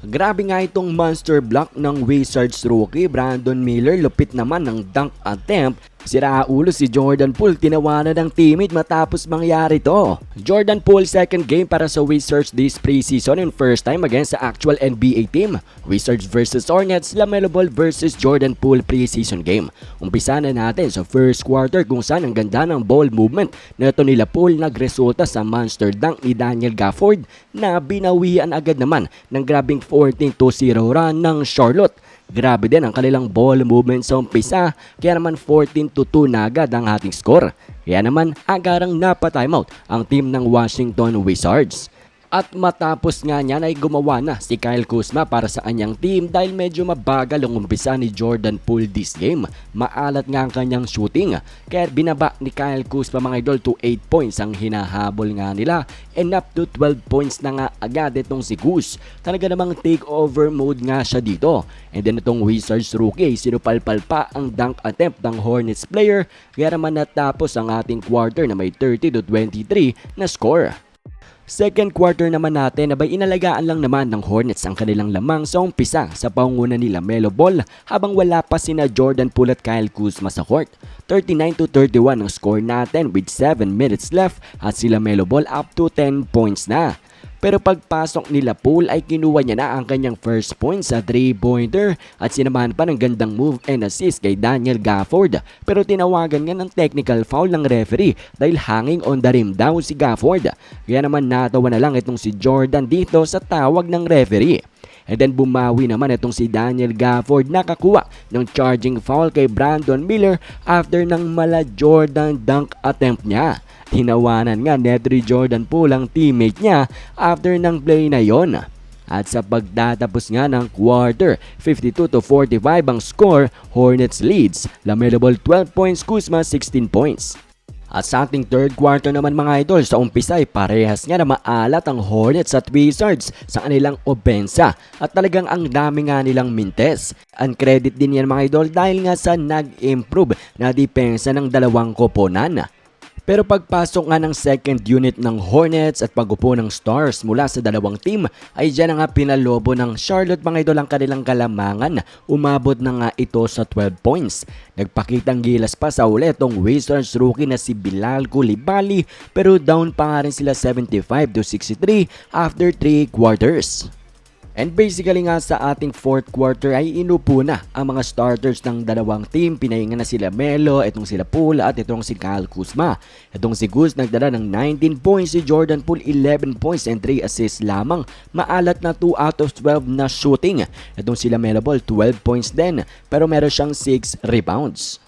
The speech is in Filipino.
Grabe nga itong monster block ng Wizards rookie Brandon Miller. Lupit naman ng dunk attempt. Sira ulo si Jordan Poole. Tinawanan ng teammate matapos mangyari to. Jordan Poole second game para sa Wizards this preseason and first time against sa actual NBA team. Wizards versus Hornets, LaMelo Ball versus Jordan Poole preseason game. Umpisa na natin sa first quarter kung saan ang ganda ng ball movement na ito nila Poole nagresulta sa monster dunk ni Daniel Gafford na binawian agad naman ng grabing 14-0 run ng Charlotte. Grabe din ang kanilang ball movement sa umpisa, kaya naman 14 to 2 na agad ang ating score. Kaya naman agarang napa-timeout ang team ng Washington Wizards. At matapos nga niyan ay gumawa na si Kyle Kuzma para sa kanyang team dahil medyo mabagal ang umpisa ni Jordan Poole this game. Maalat nga ang kanyang shooting kaya binaba ni Kyle Kuzma mga idol to 8 points ang hinahabol nga nila and up to 12 points na nga agad itong si Kuz. Talaga namang takeover mode nga siya dito. And then itong Wizards rookie sinupalpal pa ang dunk attempt ng Hornets player kaya naman natapos ang ating quarter na may 30 to 23 na score. Second quarter naman natin abay inalagaan lang naman ng Hornets ang kanilang lamang sa umpisa sa pangunguna nila Melo Ball habang wala pa sina Jordan Poole at Kyle Kuzma sa court. 39 to 31 ang score natin with 7 minutes left at sila Melo Ball up to 10 points na. Pero pagpasok nila Poole ay kinuha niya na ang kanyang first point sa 3-pointer at sinamahan pa ng gandang move and assist kay Daniel Gafford. Pero tinawagan nga ng technical foul ng referee dahil hanging on the rim daw si Gafford. Kaya naman natawa na lang itong si Jordan dito sa tawag ng referee. And then bumawi naman itong si Daniel Gafford nakakuha ng charging foul kay Brandon Miller after ng mala Jordan dunk attempt niya. Tinawanan nga Nedry Jordan Poole ang teammate niya after ng play na yon. At sa pagtatapos nga ng quarter, 52 to 45 ang score, Hornets leads. Lamelo Ball 12 points, Kuzma 16 points. At sa ating third quarter naman mga idol, sa umpisa ay parehas nga na maalat ang Hornets at Wizards sa kanilang obensa at talagang ang dami nga nilang mintes. Ang credit din yan mga idol dahil nga sa nag-improve na depensa ng dalawang koponan. Pero pagpasok nga ng second unit ng Hornets at pagupo ng Stars mula sa dalawang team ay dyan na nga pinalobo ng Charlotte mga idol ang kanilang kalamangan. Umabot na nga ito sa 12 points. Nagpakitang gilas pa sa ulit tong Wizards rookie na si Bilal Koulibaly pero down pa nga rin sila 75 to 63 after 3 quarters. And basically nga sa ating fourth quarter ay inupo na ang mga starters ng dalawang team. Pinahinga na sila Melo, itong sila Poole at itong si Kyle Kuzma. Itong si Kuz nagdala ng 19 points, si Jordan Poole 11 points and 3 assists lamang. Maalat na 2 out of 12 na shooting. Itong sila Melo Ball 12 points din pero meron siyang 6 rebounds.